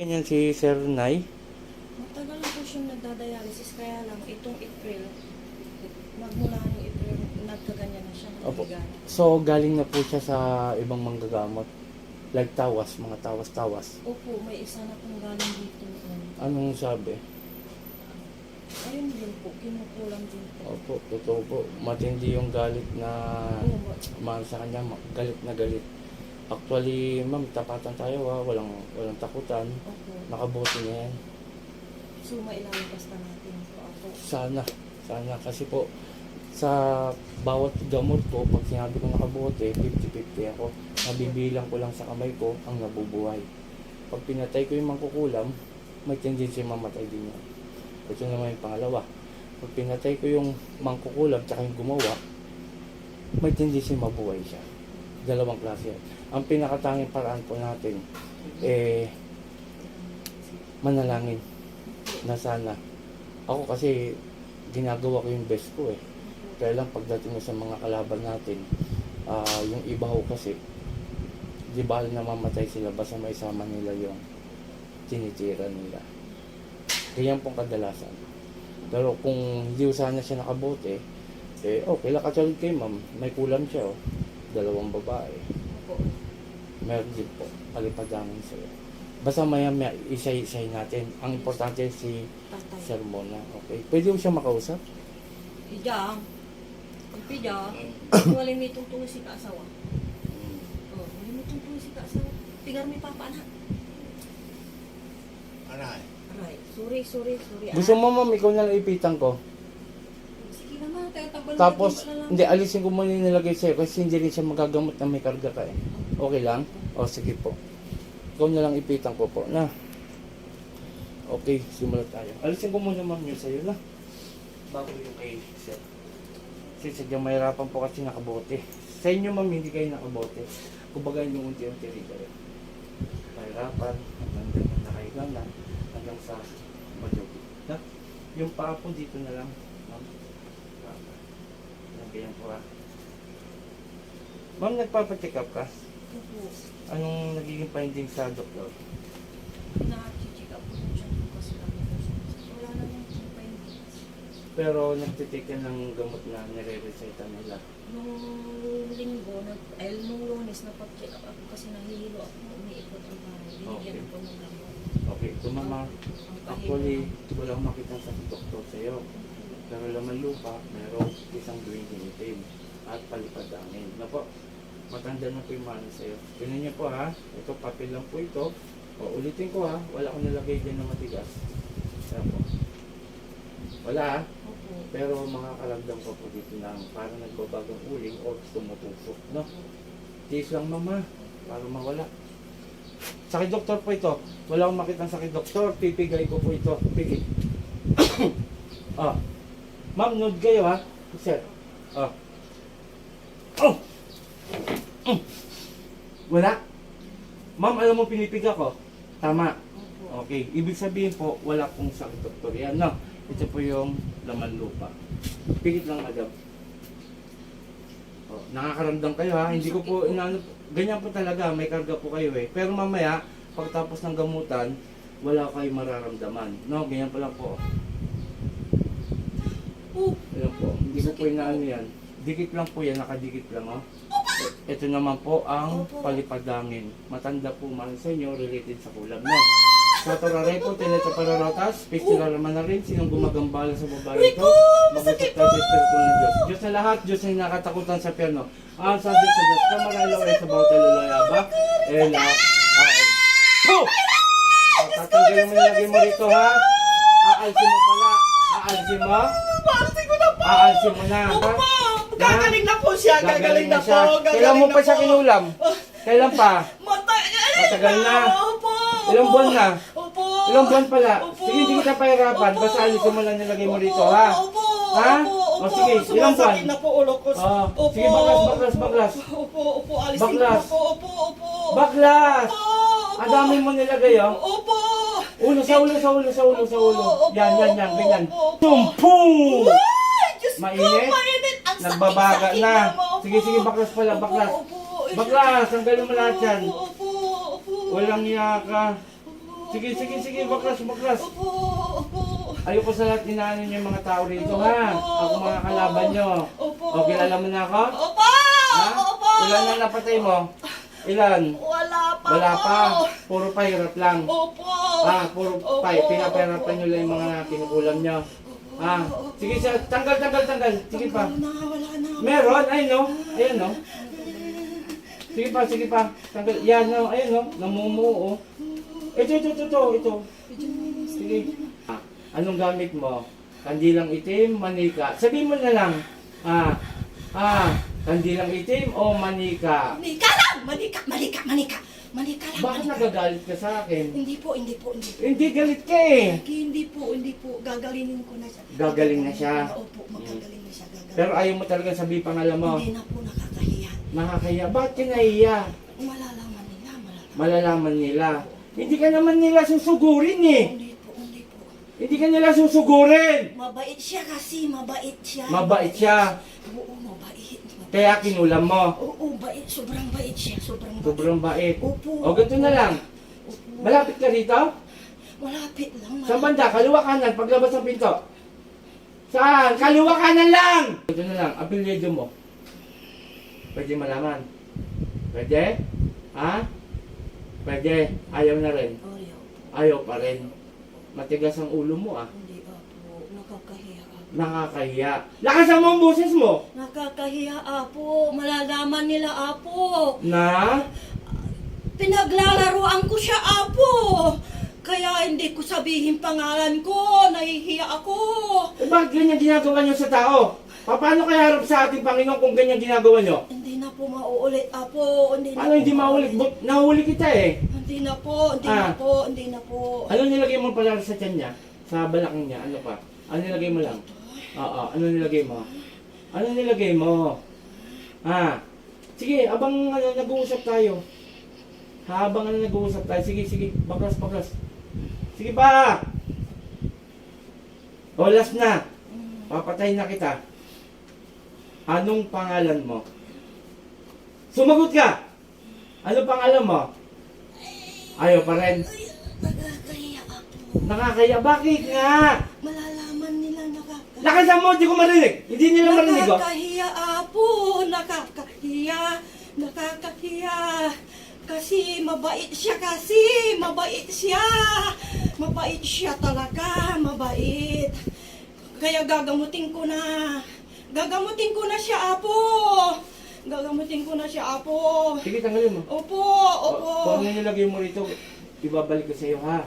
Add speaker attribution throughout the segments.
Speaker 1: Ganyan si Sir Nay.
Speaker 2: Matagal na po siyang nagdadialysis, kaya lang itong April, magmula ng April, nagkaganyan na siya.
Speaker 1: Opo. So, galing na po siya sa ibang manggagamot. Like tawas, mga tawas-tawas.
Speaker 2: Opo, may isa na pong galing dito.
Speaker 1: Anong sabi?
Speaker 2: Ayun din po, kinukulang din po.
Speaker 1: Opo, totoo po. Matindi yung galit na
Speaker 2: Oo, ma-
Speaker 1: mahal sa kanya. ma- Galit na galit. Actually, ma'am, tapatan tayo ha. Walang, walang takutan.
Speaker 2: opo.
Speaker 1: Nakabuti na yan.
Speaker 2: So, mailalabas na natin po ako.
Speaker 1: Sana. Sana. Kasi po, sa bawat gamot ko, pag sinabi ko nakabuti, 50-50 ako. Nabibilang ko lang sa kamay ko ang nabubuhay. Pag pinatay ko yung mangkukulam, may tendency mamatay din yan. Ito naman yung pangalawa. Pag pinatay ko yung mangkukulam tsaka yung gumawa, may tendency mabuhay siya. Dalawang klase. Ang pinakatanging paraan po natin, eh, manalangin na sana. Ako kasi ginagawa ko yung best ko eh. Kaya lang pagdating na sa mga kalaban natin, ah, yung iba ho kasi, di ba namamatay sila basta may sama nila yung tinitira nila. Ganyan pong kadalasan. Pero kung hindi sana siya nakabote, eh okay lang katulad kay ma'am, may kulam siya oh. Dalawang babae.
Speaker 2: Opo.
Speaker 1: Meron din po, palipadangin sa'yo. Basta maya maya isa-isay natin. Ang importante si
Speaker 2: Tatay.
Speaker 1: Sir Mona. Okay. Pwede mo siya makausap?
Speaker 2: Ijang. Ang pija, wala may tungtungan si kaasawa. Oh, wala may tungtungan si kaasawa. Tigar mi papa anak.
Speaker 3: Aray.
Speaker 2: Aray, sorry, sorry, sorry.
Speaker 1: Gusto
Speaker 2: anak.
Speaker 1: mo ma'am, ikaw na lang ipitan ko.
Speaker 2: Sige naman, tayo tabal
Speaker 1: Tapos, hindi, alisin ko muna yung nilagay sa'yo kasi hindi rin siya magagamot na may karga ka eh. Okay lang? O, sige po. Ikaw na lang ipitan ko po, na. Okay, simulat tayo. Alisin ko muna ma'am yung sa'yo na. Bago yung kay Sir. Kasi sadyang mahirapan po kasi nakabote. Sa inyo ma'am, hindi kayo nakabote. Kumbaga yung unti-unti rin kayo. Mahirapan, hanggang na nakahiga na, hanggang sa majugi. Na? Yung paa dito na lang, ganyan po ah. Ma'am, nagpapacheck up ka?
Speaker 2: Opo.
Speaker 1: Anong nagiging finding sa doktor?
Speaker 2: Na-check up po siya kasi lang. Wala pa yung
Speaker 1: Pero nagtitake ka ng gamot na nire-receta nila.
Speaker 2: Nung linggo, nag, ay, nung lunes, napag-check up ako kasi nahihilo ako. Umiikot ang bahay. Binigyan
Speaker 1: Okay.
Speaker 2: ako ng gamot.
Speaker 1: Okay, ito mama.
Speaker 2: Ang
Speaker 1: Actually, wala akong makita sa doktor sa'yo. Laman lupa, merong isang drinking itim at palipad angin. Na po, matanda na po yung mana sa'yo. Tingnan niyo po ha, ito papel lang po ito. O, ulitin ko ha, wala akong nalagay dyan na matigas. Ayan po. Wala ha,
Speaker 2: Opo.
Speaker 1: pero mga kalamdam ko po dito na parang nagbabagong uling o tumutusok. No? Tiis lang mama, para mawala. Sakit doktor po ito. Wala akong makita ng sakit doktor. Pipigay ko po ito. Pigi. ah. Ma'am, nude kayo ha? Sir. Ah. Oh! Mm. Wala? Ma'am, alam mo pinipiga ko? Tama. Okay. Ibig sabihin po, wala pong sakit doktor. Yan, no? Ito po yung laman lupa. Pigit lang, madam. Oh, nakakaramdam kayo ha. Hindi ko po inaano. Ganyan po talaga. May karga po kayo eh. Pero mamaya, pagtapos ng gamutan, wala kayong mararamdaman. No, ganyan pa lang po. Ayan po. Hindi ko po inaano yan. Dikit lang po yan. Nakadikit lang oh. Ito naman po ang
Speaker 2: Opo.
Speaker 1: palipadangin. Matanda po man sa inyo related sa kulam no. Sa tararay po, tinetsa pararotas, picture naman na rin, sinong gumagambala sa babae ito, mag-usap tayo sa Espiritu ng Diyos. Diyos na lahat, Diyos na nakatakutan sa perno. Ang sabi sa Diyos, kamaralaw ay sa bawat lalaya Ela, aon. Po! Tatanggalin mo nilagay mo rito ha. Aalsin mo pala. Aalsin mo. Aalsin mo na. ha?
Speaker 3: Opo! Gagaling na po siya! Gagaling na po! Gagaling
Speaker 1: Kailan mo
Speaker 3: na
Speaker 1: pa siya
Speaker 3: po.
Speaker 1: kinulam? Kailan pa? Matagal na.
Speaker 3: Opo!
Speaker 1: Ilang buwan na?
Speaker 3: Opo!
Speaker 1: Ilang buwan pala?
Speaker 3: Opo.
Speaker 1: Sige, hindi kita pahirapan. Basta alisin mo lang nilagay mo rito, ha?
Speaker 3: Opo!
Speaker 1: Ha?
Speaker 3: Opo!
Speaker 1: O,
Speaker 3: Opo!
Speaker 1: sige, ilang buwan?
Speaker 3: Sumasakit na po ulo ko.
Speaker 1: Oo.
Speaker 3: Opo!
Speaker 1: Sige, baklas, baklas, baklas.
Speaker 3: Opo! Opo! Alisin ko
Speaker 1: Baklas.
Speaker 3: na po! Opo! Opo!
Speaker 1: Baklas!
Speaker 3: Opo! Opo!
Speaker 1: Ang dami mo nilagay, oh.
Speaker 3: Opo!
Speaker 1: Ulo sa ulo, sa ulo, sa ulo, sa ulo.
Speaker 3: Opo,
Speaker 1: Yan, yan, yan,
Speaker 3: opo,
Speaker 1: ganyan.
Speaker 3: opo, opo.
Speaker 1: Tumpung!
Speaker 3: Ay!
Speaker 1: Mainit?
Speaker 3: Mainit! Ang sakit,
Speaker 1: Nagbabaga
Speaker 3: sakit
Speaker 1: na. Sige, sige, baklas pala,
Speaker 3: Opo,
Speaker 1: baklas. Baklas, tanggalin mo lahat yan.
Speaker 3: Opo!
Speaker 1: Walang iya ka.
Speaker 3: Opo!
Speaker 1: Sige, sige, sige, baklas, baklas. Ayoko sa lahat inaanin yung mga tao rito, ha? Ako mga kalaban nyo. O, kilala mo na ako?
Speaker 3: Opo!
Speaker 1: Ha?
Speaker 3: Opo!
Speaker 1: Ilan na napatay mo? Ilan?
Speaker 3: Wala pa
Speaker 1: Wala pa. Puro pahirap lang.
Speaker 3: Opo.
Speaker 1: Ah, puro
Speaker 3: Opo.
Speaker 1: pa, pinapahirapan nyo lang yung mga kinukulam nyo. Ah, sige, sa, tanggal, tanggal, tanggal. Sige pa.
Speaker 3: Na.
Speaker 1: Meron, ayun no. Ayun no. Sige pa, sige pa. Tanggal. Yan no, ayun no. Namumuo. Ito, ito, ito, ito. ito. Sige. Ah, anong gamit mo? Kandilang itim, manika. Sabihin mo na lang. Ah, ah, kandilang itim o manika?
Speaker 3: Manika lang! Manika, manika, manika. Manika lang,
Speaker 1: Bakit nagagalit ka sa akin?
Speaker 3: Hindi po, hindi po, hindi po.
Speaker 1: Hindi galit ka eh.
Speaker 3: Hindi po, hindi po. Gagalinin ko na siya.
Speaker 1: Gagaling na siya.
Speaker 3: Opo, magagaling na siya. Gagaling.
Speaker 1: Pero ayaw mo talaga sabihin pangalan mo.
Speaker 3: Hindi na po nakakahiya.
Speaker 1: Nakakaya. Bakit ka nahiya?
Speaker 3: Malalaman nila, malalaman.
Speaker 1: Malalaman nila. Hindi ka naman nila susugurin eh.
Speaker 3: Hindi po, hindi po.
Speaker 1: Hindi ka nila susugurin.
Speaker 3: Mabait siya kasi, mabait siya.
Speaker 1: Mabait siya.
Speaker 3: Oo, mabait.
Speaker 1: Kaya kinulam mo.
Speaker 3: Oo, bait. Sobrang bait siya. Sobrang bait.
Speaker 1: Sobrang bait.
Speaker 3: Opo.
Speaker 1: O ganito na lang.
Speaker 3: Opo.
Speaker 1: Malapit ka rito?
Speaker 3: Malapit lang.
Speaker 1: Sa banda, kaliwa kanan, paglabas ng pinto. Saan? Kaliwa kanan lang! Ito na lang, apelyido mo. Pwede malaman. Pwede? Ha? Pwede. Ayaw na rin. Ayaw pa rin. Matigas ang ulo mo ah.
Speaker 3: Hindi apo. Nakakahiya.
Speaker 1: Nakakahiya. Lakasan mo ang boses mo!
Speaker 3: Nakakahiya apo. Malalaman nila apo.
Speaker 1: Na?
Speaker 3: Pinaglalaroan ko siya apo. Kaya hindi ko sabihin pangalan ko. Nahihiya ako.
Speaker 1: Eh, bakit ganyan ginagawa nyo sa tao? Pa- Paano kaya harap sa ating Panginoon kung ganyan ginagawa nyo?
Speaker 3: Hindi na po mauulit apo. Hindi na
Speaker 1: Paano
Speaker 3: po
Speaker 1: hindi maulit?
Speaker 3: mauulit.
Speaker 1: But, nahuli kita eh.
Speaker 3: Hindi na po. Hindi na
Speaker 1: Ah.
Speaker 3: po. Hindi na po.
Speaker 1: Ano nilagay mo pala sa tiyan niya? Sa balakang niya? Ano pa? Ano nilagay mo lang? Oo, ano nilagay mo? Ano nilagay mo? Ha? Sige, abang ano, nag-uusap tayo. Habang ano, nag-uusap tayo. Sige, sige. Baklas, baklas. Sige pa! O, last na. Papatay na kita. Anong pangalan mo? Sumagot ka! Ano pangalan mo? Ayaw pa rin.
Speaker 3: Nakakahiya apo.
Speaker 1: Nakakaya. Bakit nga?
Speaker 3: Nakakahiya.
Speaker 1: Lakasan mo, hindi ko marinig. Hindi nila marinig oh.
Speaker 3: Nakakahiya apo, nakakahiya, nakakahiya. Kasi mabait siya kasi, mabait siya. Mabait siya talaga, mabait. Kaya gagamutin ko na. Gagamutin ko na siya apo. Gagamutin ko na siya apo.
Speaker 1: Sige, tanggalin mo.
Speaker 3: Opo, opo.
Speaker 1: Kung ano nilagay mo rito, ibabalik ko sa iyo, ha?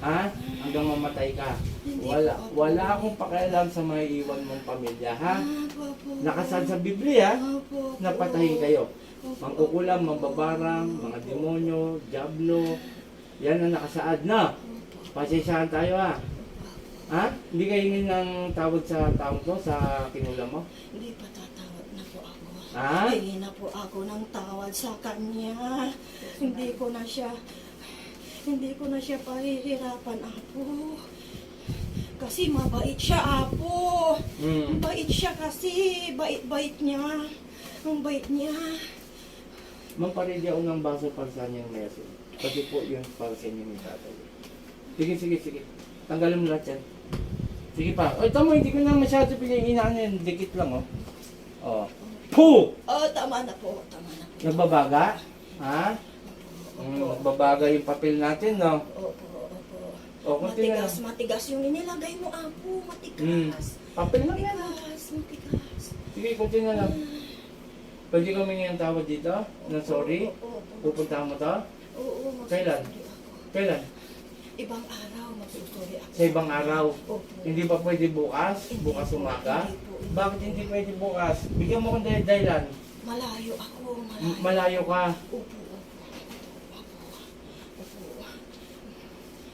Speaker 1: Ha? Hanggang mamatay ka.
Speaker 3: Hindi
Speaker 1: Wala, wala akong pakialam sa may iwan mong pamilya, ha? Nakasal sa Biblia, napatayin kayo. Mangkukulam, mambabarang, mga demonyo, diablo, yan ang nakasaad na. Pasensyahan tayo, ha? Ha? Hindi kayo hingin ng tawad sa taong to, sa kinulam mo?
Speaker 3: Hindi pa tatawad na po ako.
Speaker 1: Ha?
Speaker 3: Hingi na po ako ng tawad sa kanya. Hindi ko na siya, hindi ko na siya pahihirapan, Apo. Kasi mabait siya, Apo.
Speaker 1: Hmm.
Speaker 3: Bait siya kasi, bait-bait niya. Ang bait niya.
Speaker 1: Mampaready ako ng baso para sa kanyang meso. Kasi po yun para sa inyo ni tatay. Sige, sige, sige. Tanggalin mo lahat yan. Sige pa. O, tamo, hindi ko na masyado pinahinaan yan. Dikit lang, oh. Oh. Puh!
Speaker 3: Oh, tama na po, tama na po.
Speaker 1: Nagbabaga? Ha? Mm, nagbabaga yung papel natin, no?
Speaker 3: Opo, opo.
Speaker 1: O, kunti na
Speaker 3: Matigas,
Speaker 1: lang.
Speaker 3: matigas yung inilagay mo, Apo.
Speaker 1: Mm.
Speaker 3: Matigas.
Speaker 1: Papel lang yan.
Speaker 3: Matigas, matigas.
Speaker 1: Sige, kunti na lang. Pwede kami ngayong tawad dito? Na sorry?
Speaker 3: Oo, opo.
Speaker 1: Pupunta mo to?
Speaker 3: Oo, magsusuri
Speaker 1: Kailan?
Speaker 3: ako.
Speaker 1: Kailan?
Speaker 3: Ibang araw, magsusuri ako.
Speaker 1: Sa ibang araw.
Speaker 3: Opo.
Speaker 1: Hindi ba pwede bukas?
Speaker 3: Hindi
Speaker 1: Bukas
Speaker 3: po,
Speaker 1: umaga?
Speaker 3: hindi po,
Speaker 1: Bakit hindi pwede bukas? Bigyan mo kong dahilan.
Speaker 3: Malayo ako, malayo.
Speaker 1: M- Malayo ka.
Speaker 3: Opo.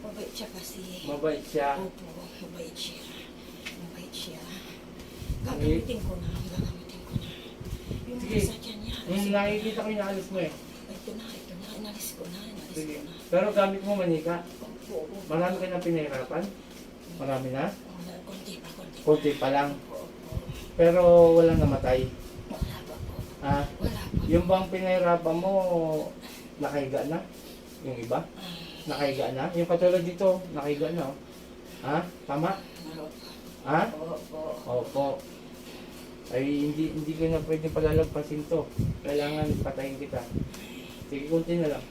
Speaker 3: Opo. Mabait siya kasi.
Speaker 1: Mabait siya.
Speaker 3: Opo, mabait siya. Mabait siya. Gagamitin ko na, gagamitin ko na. Yung
Speaker 1: Sige.
Speaker 3: nasa tiyan niya,
Speaker 1: Hmm,
Speaker 3: alis-
Speaker 1: nakikita ko yung alis mo eh.
Speaker 3: ito na, ito na, inalis ko na, inalis
Speaker 1: Sige.
Speaker 3: ko na.
Speaker 1: Pero gamit mo manika.
Speaker 3: Opo, opo.
Speaker 1: Marami ka na pinahirapan. Marami na.
Speaker 3: Wala, Konti pa, konti pa.
Speaker 1: Kunti pa lang.
Speaker 3: Opo, opo.
Speaker 1: Pero walang namatay.
Speaker 3: Wala pa po.
Speaker 1: Ha?
Speaker 3: Wala pa.
Speaker 1: Yung bang pinahirapan mo, nakahiga na? Yung iba?
Speaker 3: Ah,
Speaker 1: Nakahiga na? Yung katulad dito, nakahiga na. oh. Ha? Tama? Ha?
Speaker 3: Opo.
Speaker 1: Ay, hindi hindi ko na pwede palalagpasin to. Kailangan patayin kita. Sige, kunti na lang.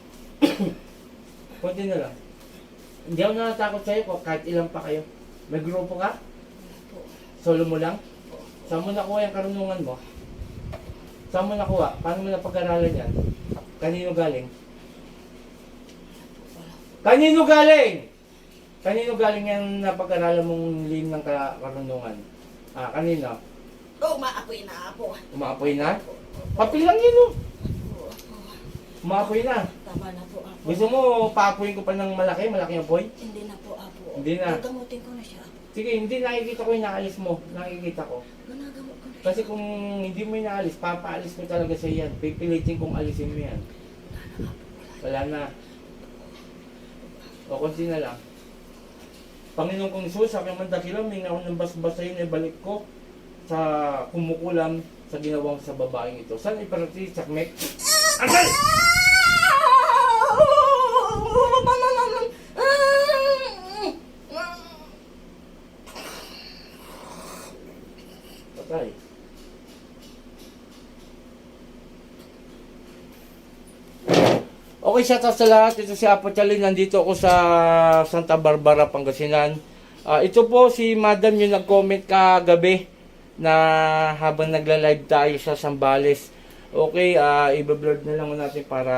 Speaker 1: kunti na lang. Hindi ako natatakot sa'yo ko kahit ilan pa kayo. May grupo ka? Solo mo lang? Saan mo nakuha yung karunungan mo? Saan mo nakuha? Paano mo napag-aralan yan? Kanino galing? Kanino galing? Kanino galing yung napag-aralan mong lim ng ka- karunungan? Ah, kanino?
Speaker 3: Oh, maapoy na po.
Speaker 1: Umaapoy na? Papel lang yun oh. Umaapoy na.
Speaker 3: Tama na po, apo.
Speaker 1: Gusto mo paapoyin ko pa ng malaki, malaki apoy?
Speaker 3: Hindi na po, apo.
Speaker 1: Hindi na.
Speaker 3: Gagamutin ko na siya, apo.
Speaker 1: Sige, hindi nakikita ko yung naalis mo. Nakikita ko.
Speaker 3: Ganagamot ko na siya.
Speaker 1: Kasi kung hindi mo inaalis, papaalis ko talaga sa yan. Pipilitin kong alisin mo yan. Wala na. O kunti na lang. Panginoon kong Isus, sa aking mandakilang, may ako ng basbasahin ay balik ko sa kumukulam sa ginawang sa babaeng ito. Saan iparating sa mek? Asan? Patay. Okay, shout out sa lahat. Ito si Apo. Nandito ako sa Santa Barbara, Pangasinan. Ah, ito po si Madam yung nag-comment kagabi na habang nagla-live tayo sa Sambales. Okay, ah i-blur na lang natin para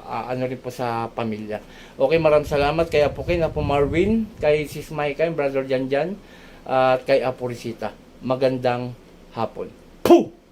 Speaker 1: ah, ano rin po sa pamilya. Okay, maraming salamat kay Apo Ken, Apo Marvin, kay Sis Maika, Brother Janjan, at kay Apo Risita. Magandang hapon. Puh!